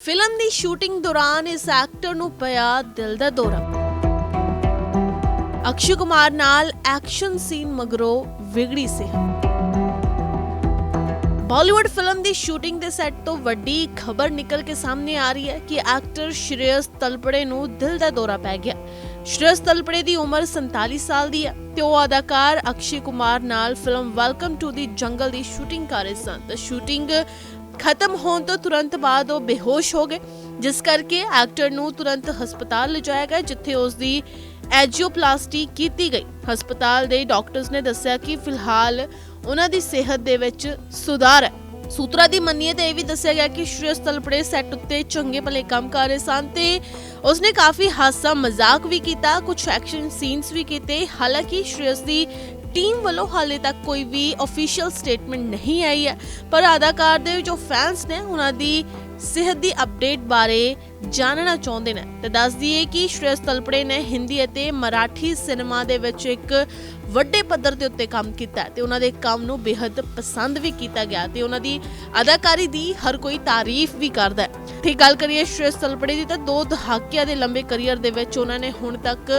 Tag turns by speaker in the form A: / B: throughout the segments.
A: Film ਦੀ shooting ਦੌਰਾਨ ਇਸ ਐਕਟਰ ਨੂੰ ਪਿਆ ਦਿਲ ਦਾ ਦੌਰਾ। ਅਕਸ਼ੇ ਕੁਮਾਰ ਨਾਲ ਐਕਸ਼ਨ ਸੀਨ ਮਗਰੋਂ ਵਿਗੜੀ ਸਿਹਤ। ਬਾਲੀਵੁੱਡ ਫਿਲਮ ਦੀ ਸ਼ੂਟਿੰਗ ਦੇ ਸੈੱਟ ਤੋਂ ਵੱਡੀ ਖਬਰ ਨਿਕਲ ਕੇ ਸਾਹਮਣੇ ਆ ਰਹੀ ਹੈ ਕਿ ਐਕਟਰ ਸ਼੍ਰੇਯਸ ਤਲਪੜੇ ਨੂੰ ਦਿਲ ਦਾ ਦੌਰਾ ਪੈ ਗਿਆ। ਸ਼੍ਰੇਯਸ ਤਲਪੜੇ ਦੀ ਉਮਰ 47 ਸਾਲ ਦੀ ਹੈ ਤੇ ਉਹ ਅਦਾਕਾਰ ਅਕਸ਼ੇ ਕੁਮਾਰ ਨਾਲ ਫਿਲਮ ਵੈਲਕਮ ਟੂ ਦੀ ਜੰਗਲ ਦੀ ਸ਼ੂਟਿੰਗ ਕਰ ਰਹੇ ਸਨ। ਤੇ ਸ਼ੂਟਿੰਗ ਖਤਮ ਹੋਣ ਤੋਂ ਤੁਰੰਤ ਬਾਅਦ ਉਹ ਬੇਹੋਸ਼ ਹੋ ਗਏ, ਜਿਸ ਕਰਕੇ ਐਕਟਰ ਨੂੰ ਤੁਰੰਤ ਹਸਪਤਾਲ ਲਿਜਾਇਆ ਗਿਆ, ਜਿੱਥੇ ਉਸ ਦੀ ਐਂਜੀਓਪਲਾਸਟੀ ਕੀਤੀ ਗਈ। ਹਸਪਤਾਲ ਦੇ ਡਾਕਟਰਸ ਨੇ ਦੱਸਿਆ ਕਿ ਫਿਲਹਾਲ ਉਹਨਾਂ ਦੀ ਸਿਹਤ ਦੇ ਵਿੱਚ ਸੁਧਾਰ ਹੈ। ਸੂਤਰਾਂ ਦੀ ਮੰਨੀਏ ਤਾਂ ਇਹ ਵੀ ਦੱਸਿਆ ਗਿਆ ਕਿ ਸ਼੍ਰੇਸ਼ ਤਲਪੜੇ ਸੈੱਟ ਉੱਤੇ ਚੰਗੇ ਭਲੇ ਕੰਮ ਕਰ ਰਹੇ ਸਨ ਤੇ ਉਸਨੇ ਕਾਫੀ ਹਾਸਾ ਮਜ਼ਾਕ ਵੀ ਕੀਤਾ ਕੁਝ ਐਕਸ਼ਨ ਸੀਨਸ ਵੀ ਕੀਤੇ। ਹਾਲਾਂਕਿ ਸ਼੍ਰੇਸ਼ ਦੀ ਟੀਮ ਵੱਲੋਂ ਹਾਲੇ ਤੱਕ ਕੋਈ ਵੀ ਅਫੀਸ਼ੀਅਲ ਸਟੇਟਮੈਂਟ ਨਹੀਂ ਆਈ ਹੈ। ਪਰ ਅਦਾਕਾਰ ਦੇ ਜੋ ਫੈਨਸ ਨੇ, ਉਹਨਾਂ ਦੀ ਸਿਹਤ ਦੀ ਅਪਡੇਟ ਬਾਰੇ ਜਾਣਨਾ ਚਾਹੁੰਦੇ ਨੇ ਤੇ ਦੱਸ ਦਈਏ ਕਿ ਸ਼੍ਰੇਸ਼ ਤਲਪੜੇ ਨੇ ਹਿੰਦੀ ਅਤੇ ਮਰਾਠੀ ਸਿਨੇਮਾ ਦੇ ਵਿੱਚ ਇੱਕ ਵੱਡੇ ਪੱਧਰ ਦੇ ਉੱਤੇ ਕੰਮ ਕੀਤਾ ਤੇ ਉਹਨਾਂ ਦੇ ਕੰਮ ਨੂੰ ਬੇहद ਪਸੰਦ ਵੀ ਕੀਤਾ ਗਿਆ ਤੇ ਉਹਨਾਂ ਦੀ ਅਦਾਕਾਰੀ ਦੀ ਹਰ ਕੋਈ ਤਾਰੀਫ ਵੀ ਕਰਦਾ ਹੈ। ਤੇ ਗੱਲ ਕਰੀਏ ਸ਼੍ਰੇਸ਼ ਤਲਪੜੇ ਦੀ ਤਾਂ ਦੋ ਦਹਾਕਿਆਂ ਦੇ ਲੰਬੇ ਕੈਰੀਅਰ ਦੇ ਵਿੱਚ ਉਹਨਾਂ ਨੇ ਹੁਣ ਤੱਕ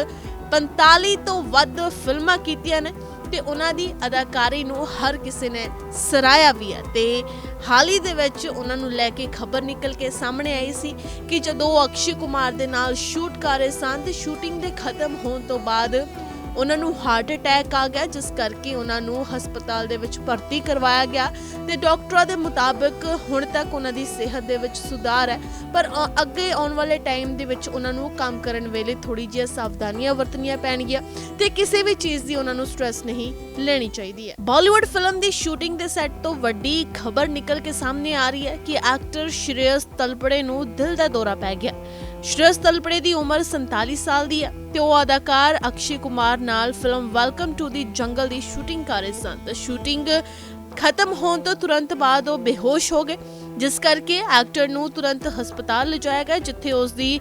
A: 45 ਤੋਂ ਵੱਧ ਫਿਲਮਾਂ ਕੀਤੀਆਂ ਨੇ। ਤੇ ਉਹਨਾਂ ਦੀ ਅਦਾਕਾਰੀ ਨੂੰ ਹਰ ਕਿਸੇ ਨੇ ਸਰਾਇਆ ਵੀ ਹੈ ਤੇ ਹਾਲ ਹੀ ਦੇ ਵਿੱਚ ਉਹਨਾਂ ਨੂੰ ਲੈ ਕੇ ਖਬਰ ਨਿਕਲ ਕੇ ਸਾਹਮਣੇ ਆਈ ਸੀ ਕਿ ਜਦੋਂ ਉਹ ਅਕਸ਼ੇ ਕੁਮਾਰ ਦੇ ਨਾਲ ਸ਼ੂਟ ਕਰ ਰਹੇ ਸਨ ਤੇ ਸ਼ੂਟਿੰਗ ਦੇ ਖਤਮ ਹੋਣ ਤੋਂ ਬਾਅਦ ਉਹਨਾਂ ਨੂੰ ਹਾਰਟ ਅਟੈਕ ਆ ਗਿਆ, ਜਿਸ ਕਰਕੇ ਉਹਨਾਂ ਨੂੰ ਹਸਪਤਾਲ ਦੇ ਵਿੱਚ ਭਰਤੀ ਕਰਵਾਇਆ ਗਿਆ ਤੇ ਡਾਕਟਰਾਂ ਦੇ ਮੁਤਾਬਕ ਹੁਣ ਤੱਕ ਉਹਨਾਂ ਦੀ ਸਿਹਤ ਦੇ ਵਿੱਚ ਸੁਧਾਰ ਹੈ। ਪਰ ਅ- ਅੱਗੇ ਆਉਣ ਵਾਲੇ ਟਾਈਮ ਦੇ ਵਿੱਚ ਉਹਨਾਂ ਨੂੰ ਕੰਮ ਕਰਨ ਵੇਲੇ ਥੋੜੀ ਜਿਹੀ ਸਾਵਧਾਨੀਆਂ ਵਰਤਣੀਆਂ ਪੈਣਗੀਆਂ ਤੇ ਕਿਸੇ ਵੀ ਚੀਜ਼ ਦੀ ਉਹਨਾਂ ਨੂੰ ਸਟ੍ਰੈਸ ਨਹੀਂ ਲੈਣੀ ਚਾਹੀਦੀ ਹੈ। ਬਾਲੀਵੁੱਡ ਫਿਲਮ ਦੀ ਸ਼ੂਟਿੰਗ ਦੇ ਸੈੱਟ ਤੋਂ ਵੱਡੀ ਖਬਰ ਨਿਕਲ ਕੇ ਸਾਹਮਣੇ ਆ ਰਹੀ ਹੈ ਕਿ ਐਕਟਰ ਸ਼੍ਰੇਯਸ ਤਲਪੜੇ ਨੂੰ ਦਿਲ ਦਾ ਦੌਰਾ ਪੈ ਗਿਆ। ਸ਼੍ਰੇਯਸ ਤਲਪੜੇ ਦੀ ਉਮਰ 47 ਸਾਲ ਦੀ ਹੈ ਤੇ ਉਹ ਅਦਾਕਾਰ ਅਕਸ਼ੇ ਕੁਮਾਰ ਨਾਲ ਫਿਲਮ ਵੈਲਕਮ ਟੂ ਦੀ ਜੰਗਲ ਦੀ ਸ਼ੂਟਿੰਗ ਕਰ ਰਹੇ ਸਨ। ਤੇ ਸ਼ੂਟਿੰਗ ਖਤਮ ਹੋਣ ਤੋਂ ਤੁਰੰਤ ਬਾਅਦ ਉਹ ਬੇਹੋਸ਼ ਹੋ ਗਏ, ਜਿਸ ਕਰਕੇ ਐਕਟਰ ਨੂੰ ਤੁਰੰਤ ਹਸਪਤਾਲ ਲਿਜਾਇਆ ਗਿਆ, ਜਿੱਥੇ ਉਸ ਦੀ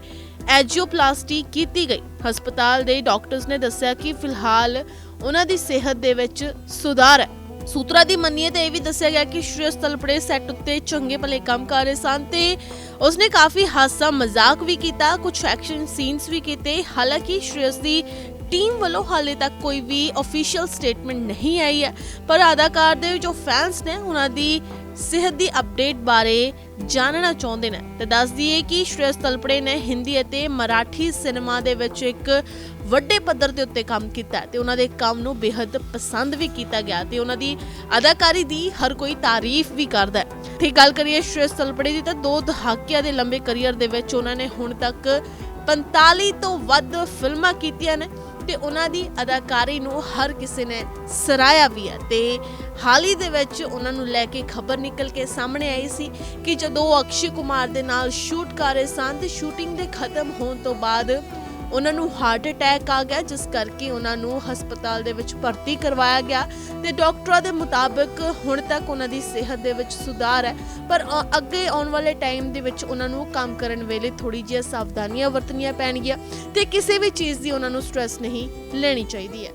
A: ਐਂਜੀਓਪਲਾਸਟੀ ਕੀਤੀ ਗਈ। ਹਸਪਤਾਲ ਦੇ ਡਾਕਟਰਸ ਨੇ ਦੱਸਿਆ ਕਿ ਫਿਲਹਾਲ ਉਹਨਾਂ ਦੀ ਸਿਹਤ ਦੇ ਵਿੱਚ ਸੁਧਾਰ ਹੈ। ਸੂਤਰਾਂ ਦੀ ਮੰਨੀਏ ਤਾਂ ਇਹ ਵੀ ਦੱਸਿਆ ਗਿਆ ਕਿ ਸ਼੍ਰੇਸ਼ ਤਲਪੜੇ ਸੈੱਟ ਉੱਤੇ ਚੰਗੇ ਭਲੇ ਕੰਮ ਕਰ ਰਹੇ ਸਨ ਤੇ ਉਸਨੇ ਕਾਫੀ ਹਾਸਾ ਮਜ਼ਾਕ ਵੀ ਕੀਤਾ ਕੁਝ ਐਕਸ਼ਨ ਸੀਨਸ ਵੀ ਕੀਤੇ। ਹਾਲਾਂਕਿ ਸ਼੍ਰੇਸ਼ ਦੀ ਟੀਮ ਵੱਲੋਂ ਹਾਲੇ ਤੱਕ ਕੋਈ ਵੀ ਅਫੀਸ਼ੀਅਲ ਸਟੇਟਮੈਂਟ ਨਹੀਂ ਆਈ ਹੈ। ਪਰ ਅਦਾਕਾਰ ਦੇ ਜੋ ਫੈਨਸ ਨੇ, ਉਹਨਾਂ ਦੀ ਸਿਹਤ ਦੀ ਅਪਡੇਟ ਬਾਰੇ ਜਾਣਨਾ ਚਾਹੁੰਦੇ ਨੇ ਤੇ ਦੱਸ ਦਈਏ ਕਿ ਸ਼੍ਰੇਸ਼ ਤਲਪੜੇ ਨੇ ਹਿੰਦੀ ਅਤੇ ਮਰਾਠੀ ਸਿਨੇਮਾ ਦੇ ਵਿੱਚ ਇੱਕ ਵੱਡੇ ਪੱਧਰ ਦੇ ਉੱਤੇ ਕੰਮ ਕੀਤਾ ਤੇ ਉਹਨਾਂ ਦੇ ਕੰਮ ਨੂੰ ਬੇहद ਪਸੰਦ ਵੀ ਕੀਤਾ ਗਿਆ ਤੇ ਉਹਨਾਂ ਦੀ ਅਦਾਕਾਰੀ ਦੀ ਹਰ ਕੋਈ ਤਾਰੀਫ ਵੀ ਕਰਦਾ ਹੈ। ਤੇ ਗੱਲ ਕਰੀਏ ਸ਼੍ਰੇਸ਼ ਤਲਪੜੇ ਦੀ ਤਾਂ ਦੋ ਦਹਾਕਿਆਂ ਦੇ ਲੰਬੇ ਕੈਰੀਅਰ ਦੇ ਵਿੱਚ ਉਹਨਾਂ ਨੇ ਹੁਣ ਤੱਕ 45 ਤੋਂ ਵੱਧ ਫਿਲਮਾਂ ਕੀਤੀਆਂ ਨੇ ਤੇ ਉਹਨਾਂ ਦੀ ਅਦਾਕਾਰੀ ਨੂੰ ਹਰ ਕਿਸੇ ਨੇ ਸਰਾਇਆ ਵੀ ਹੈ ਤੇ ਹਾਲ ਹੀ ਦੇ ਵਿੱਚ ਉਹਨਾਂ ਨੂੰ ਲੈ ਕੇ ਖਬਰ ਨਿਕਲ ਕੇ ਸਾਹਮਣੇ ਆਈ ਸੀ ਕਿ ਜਦੋਂ ਉਹ ਅਕਸ਼ੇ ਕੁਮਾਰ ਦੇ ਨਾਲ ਸ਼ੂਟ ਕਰ ਰਹੇ ਸਨ ਤੇ ਸ਼ੂਟਿੰਗ ਦੇ ਖਤਮ ਹੋਣ ਤੋਂ ਬਾਅਦ ਉਹਨਾਂ ਨੂੰ ਹਾਰਟ ਅਟੈਕ ਆ ਗਿਆ, ਜਿਸ ਕਰਕੇ ਉਹਨਾਂ ਨੂੰ ਹਸਪਤਾਲ ਦੇ ਵਿੱਚ ਭਰਤੀ ਕਰਵਾਇਆ ਗਿਆ ਤੇ ਡਾਕਟਰਾਂ ਦੇ ਮੁਤਾਬਕ ਹੁਣ ਤੱਕ ਉਹਨਾਂ ਦੀ ਸਿਹਤ ਦੇ ਵਿੱਚ ਸੁਧਾਰ ਹੈ। ਪਰ ਅੱਗੇ ਆਉਣ ਵਾਲੇ ਟਾਈਮ ਦੇ ਵਿੱਚ ਉਹਨਾਂ ਨੂੰ ਕੰਮ ਕਰਨ ਵੇਲੇ ਥੋੜੀ ਜਿਹੀ ਸਾਵਧਾਨੀਆਂ ਵਰਤਣੀਆਂ ਪੈਣਗੀਆਂ ਤੇ ਕਿਸੇ ਵੀ ਚੀਜ਼ ਦੀ ਉਹਨਾਂ ਨੂੰ ਸਟ੍ਰੈਸ ਨਹੀਂ ਲੈਣੀ ਚਾਹੀਦੀ ਹੈ।